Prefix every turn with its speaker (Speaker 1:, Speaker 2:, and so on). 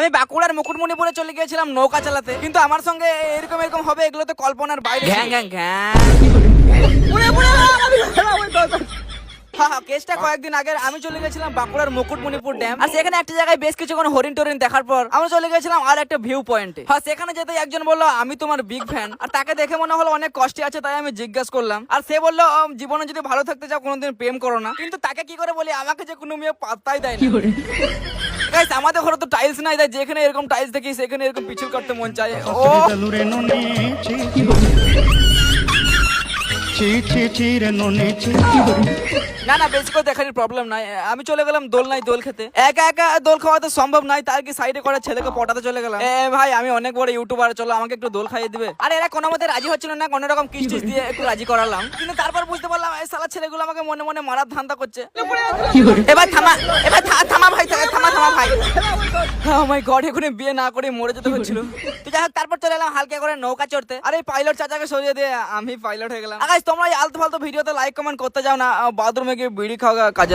Speaker 1: আমি বাঁকুড়ার মুকুটমণিপুরে চলে গিয়েছিলাম নৌকা চালাতে। কিন্তু আমার সঙ্গে এরকম এরকম হবে এগুলো তো কল্পনার বাইরে ঘ্যাং ঘ্যাং ঘ্যাং। হ্যাঁ হ্যাঁ কেসটা কয়েকদিন আগে আমি চলে গেছিলাম বাঁকুড়ার মুকুটমণিপুর ড্যাম। আর সেখানে একটা জায়গায় বেশ কিছুক্ষণ হরিণ টরিন দেখার পর আমরা চলে গেছিলাম আর একটা ভিউ পয়েন্টে হ্যাঁ সেখানে যেতে একজন বলল আমি তোমার বিগ ফ্যান আর তাকে দেখে মনে হলো অনেক কষ্টে আছে তাই আমি জিজ্ঞাসা করলাম। আর সে বলল জীবনে যদি ভালো থাকতে চাও কোনোদিন প্রেম করো না। কিন্তু তাকে কি করে বলি আমাকে যে কোনো মেয়ে পাত্তাই দেয় না। Guys, আমাদের ঘরে তো টাইলস নাই তাই যেখানে এরকম টাইলস দেখি সেখানে এরকম পিছল কাটতে মন চায়। ও! না না বেশি করে দেখানোর প্রবলেম নাই। আমি চলে গেলাম দোল নাই দোল খেতে। একা একা দোল খাওয়া তো সম্ভব নাই তার কি সাইডে করে ছেলেকে পটাতে চলে গেলাম। এ ভাই আমি অনেক বড় ইউটিউবার চলো আমাকে একটু দোল খাইয়ে দিবে। আর এরা কোনো মতে রাজি হচ্ছিল না কোনো রকম কিস টিস দিয়ে একটু রাজি করালাম। কিন্তু তারপর বুঝতে পারলাম এই সালা ছেলেগুলো আমাকে মনে মনে মারার ধান্দা করছে। এবার থামা এবার থা- থামা ভাই থা- থামা থামা মাই গড এখানে বিয়ে না করে মরে যেতে হচ্ছিল। তো যাই হোক তারপর চলে এলাম হালকা করে নৌকা চড়তে। আর এই পাইলট চাচাকে সরিয়ে দিয়ে আমি পাইলট হয়ে গেলাম। আগাইস তোমরা এই আলতু ফালতু ভিডিওতে লাইক কমেন্ট করতে যাও না। বাথরুমে গিয়ে বিড়ি খাওয়া কাজে